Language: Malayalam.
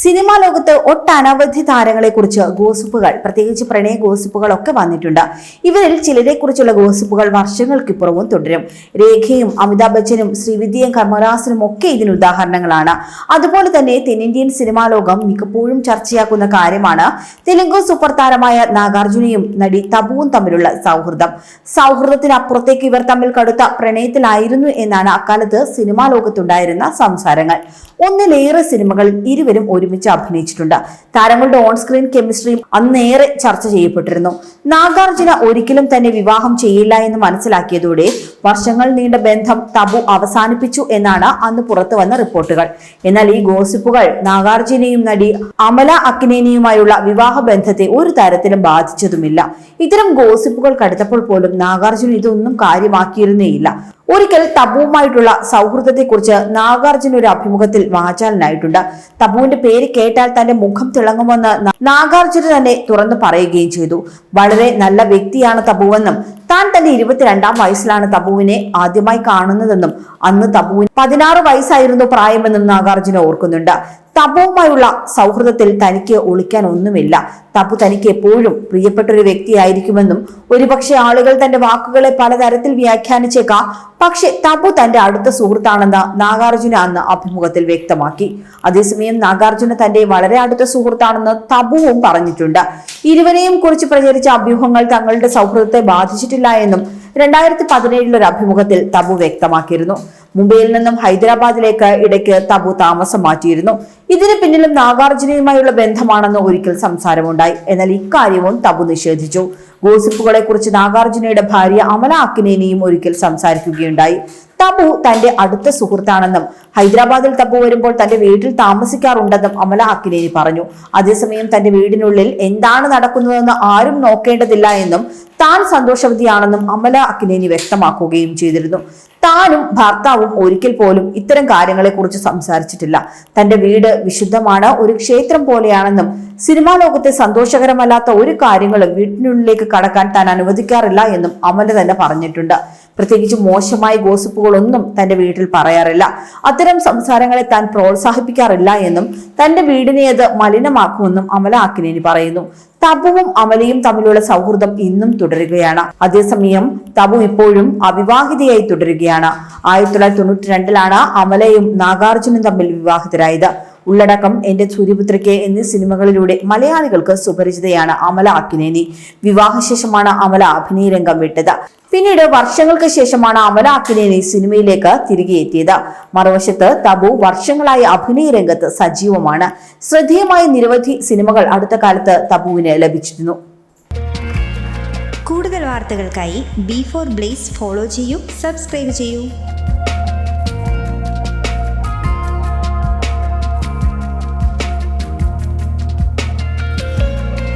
സിനിമാ ലോകത്ത് ഒട്ടനവധി താരങ്ങളെ കുറിച്ച് ഗോസിപ്പുകൾ പ്രത്യേകിച്ച് പ്രണയ ഗോസിപ്പുകൾ ഒക്കെ വന്നിട്ടുണ്ട്. ഇവരിൽ ചിലരെ കുറിച്ചുള്ള ഗോസിപ്പുകൾ വർഷങ്ങൾക്കിപ്പുറവും തുടരും. രേഖയും അമിതാഭ് ബച്ചനും ശ്രീവിദ്യയും കർമ്മരാസനും ഒക്കെ ഇതിന് ഉദാഹരണങ്ങളാണ്. അതുപോലെ തന്നെ തെന്നിന്ത്യൻ സിനിമാ ലോകം മിക്കപ്പോഴും ചർച്ചയാക്കുന്ന കാര്യമാണ് തെലുങ്കു സൂപ്പർ താരമായ നാഗാർജുനയും നടി തബുവും തമ്മിലുള്ള സൗഹൃദം. സൗഹൃദത്തിനപ്പുറത്തേക്ക് ഇവർ തമ്മിൽ കടുത്ത പ്രണയത്തിലായിരുന്നു എന്നാണ് അക്കാലത്ത് സിനിമാ ലോകത്തുണ്ടായിരുന്ന സംസാരങ്ങൾ. ഒന്നിലേറെ സിനിമകളിൽ ഇരുവരും ഒരുമിച്ച് അഭിനയിച്ചിട്ടുണ്ട്. താരങ്ങളുടെ ഓൺ സ്ക്രീൻ കെമിസ്ട്രിയും അന്നേറെ ചർച്ച ചെയ്യപ്പെട്ടിരുന്നു. നാഗാർജുന ഒരിക്കലും തന്നെ വിവാഹം ചെയ്യില്ല എന്ന് മനസ്സിലാക്കിയതോടെ വർഷങ്ങൾ നീണ്ട ബന്ധം തബു അവസാനിപ്പിച്ചു എന്നാണ് അന്ന് പുറത്തു വന്ന റിപ്പോർട്ടുകൾ. എന്നാൽ ഈ ഗോസിപ്പുകൾ നാഗാർജുനയും നടി അമല അക്കിനേനിയുമായുള്ള വിവാഹ ബന്ധത്തെ ഒരു തരത്തിലും ബാധിച്ചതുമില്ല. ഇത്തരം ഗോസിപ്പുകൾ കടുത്തപ്പോൾ പോലും നാഗാർജുന ഇതൊന്നും കാര്യമാക്കിയിരുന്നേയില്ല. ഒരിക്കൽ തബുവുമായിട്ടുള്ള സൗഹൃദത്തെക്കുറിച്ച് നാഗാർജുന ഒരു അഭിമുഖത്തിൽ വാചാലനായിട്ടുണ്ട്. തബുവിന്റെ പേര് കേട്ടാൽ തന്റെ മുഖം തിളങ്ങുമെന്ന് നാഗാർജുന തന്നെ തുറന്നു പറയുകയും ചെയ്തു. വളരെ നല്ല വ്യക്തിയാണ് തബുവെന്നും താൻ തന്റെ ഇരുപത്തിരണ്ടാം വയസ്സിലാണ് തബുവിനെ ആദ്യമായി കാണുന്നതെന്നും അന്ന് തബുവിന് പതിനാറ് വയസ്സായിരുന്നു പ്രായമെന്നും നാഗാർജുന ഓർക്കുന്നുണ്ട്. തബുവുമായുള്ള സൗഹൃദത്തിൽ തനിക്ക് ഒളിക്കാൻ ഒന്നുമില്ല. തപു തനിക്ക് എപ്പോഴും പ്രിയപ്പെട്ട ഒരു വ്യക്തിയായിരിക്കുമെന്നും ഒരുപക്ഷെ ആളുകൾ തന്റെ വാക്കുകളെ പലതരത്തിൽ വ്യാഖ്യാനിച്ചേക്കാം. പക്ഷെ തപു തന്റെ അടുത്ത സുഹൃത്താണെന്ന് നാഗാർജുന അന്ന് അഭിമുഖത്തിൽ വ്യക്തമാക്കി. അതേസമയം നാഗാർജുന തന്റെ വളരെ അടുത്ത സുഹൃത്താണെന്ന് തപുവും പറഞ്ഞിട്ടുണ്ട്. ഇരുവരെയും കുറിച്ച് പ്രചരിച്ച അഭ്യൂഹങ്ങൾ തങ്ങളുടെ സൗഹൃദത്തെ ബാധിച്ചിട്ടില്ല എന്നും രണ്ടായിരത്തി പതിനേഴിൽ ഒരു അഭിമുഖത്തിൽ തപു വ്യക്തമാക്കിയിരുന്നു. മുംബൈയിൽ നിന്നും ഹൈദരാബാദിലേക്ക് ഇടയ്ക്ക് തബു താമസം മാറ്റിയിരുന്നു. ഇതിന് പിന്നിലും നാഗാർജുനയുമായുള്ള ബന്ധമാണെന്ന് ഒരിക്കൽ സംസാരമുണ്ടായി. എന്നാൽ ഇക്കാര്യവും തബു നിഷേധിച്ചു. ഗോസിപ്പുകളെ കുറിച്ച് നാഗാർജുനയുടെ ഭാര്യ അമല അക്കിനേനിയും ഒരിക്കൽ സംസാരിക്കുകയുണ്ടായി. തബു തന്റെ അടുത്ത സുഹൃത്താണെന്നും ഹൈദരാബാദിൽ തബു വരുമ്പോൾ തന്റെ വീട്ടിൽ താമസിക്കാറുണ്ടെന്നും അമല അക്കിനേനി പറഞ്ഞു. അതേസമയം തന്റെ വീടിനുള്ളിൽ എന്താണ് നടക്കുന്നതെന്ന് ആരും നോക്കേണ്ടതില്ല എന്നും താൻ സന്തോഷവതിയാണെന്നും അമല അക്കിനേനി വ്യക്തമാക്കുകയും ചെയ്തിരുന്നു. താനും ഭർത്താവും ഒരിക്കൽ പോലും ഇത്തരം കാര്യങ്ങളെക്കുറിച്ച് സംസാരിച്ചിട്ടില്ല. തന്റെ വീട് വിശുദ്ധമാണ് ഒരു ക്ഷേത്രം പോലെയാണെന്നും സിനിമാ ലോകത്തെ സന്തോഷകരമല്ലാത്ത ഒരു കാര്യങ്ങളും വീട്ടിനുള്ളിലേക്ക് കടക്കാൻ താൻ അനുവദിക്കാറില്ല എന്നും അമല തന്നെ പറഞ്ഞിട്ടുണ്ട്. പ്രത്യേകിച്ച് മോശമായ ഗോസിപ്പുകളൊന്നും തന്റെ വീട്ടിൽ പറയാറില്ല. അത്തരം സംസാരങ്ങളെ താൻ പ്രോത്സാഹിപ്പിക്കാറില്ല എന്നും തന്റെ വീടിനെ അത് മലിനമാക്കുമെന്നും അമല അക്കിനേനി പറയുന്നു. തബുവും അമലയും തമ്മിലുള്ള സൗഹൃദം ഇന്നും തുടരുകയാണ്. അതേസമയം തബു ഇപ്പോഴും അവിവാഹിതയായി തുടരുകയാണ്. ആയിരത്തി തൊള്ളായിരത്തി തൊണ്ണൂറ്റി രണ്ടിലാണ് അമലയും നാഗാർജുനും തമ്മിൽ വിവാഹിതരായത്. ഉള്ളടക്കം എന്റെ സൂര്യപുത്രയ്ക്ക് എന്നീ സിനിമകളിലൂടെ മലയാളികൾക്ക് സുപരിചിതയാണ് അമല അക്കിനേനി. വിവാഹശേഷമാണ് അമല അഭിനയ രംഗം വിട്ടത്. പിന്നീട് വർഷങ്ങൾക്ക് ശേഷമാണ് അമല അക്കിനേനി സിനിമയിലേക്ക് തിരികെ എത്തിയത്. മറുവശത്ത് തബു വർഷങ്ങളായി അഭിനയ രംഗത്ത് സജീവമാണ്. ശ്രദ്ധേയമായ നിരവധി സിനിമകൾ അടുത്ത കാലത്ത് തബുവിന് ലഭിച്ചിരുന്നു. കൂടുതൽ വാർത്തകൾക്കായി ബി ഫോർ ബ്ലേസ് ഫോളോ ചെയ്യൂ സബ്സ്ക്രൈബ് ചെയ്യൂ.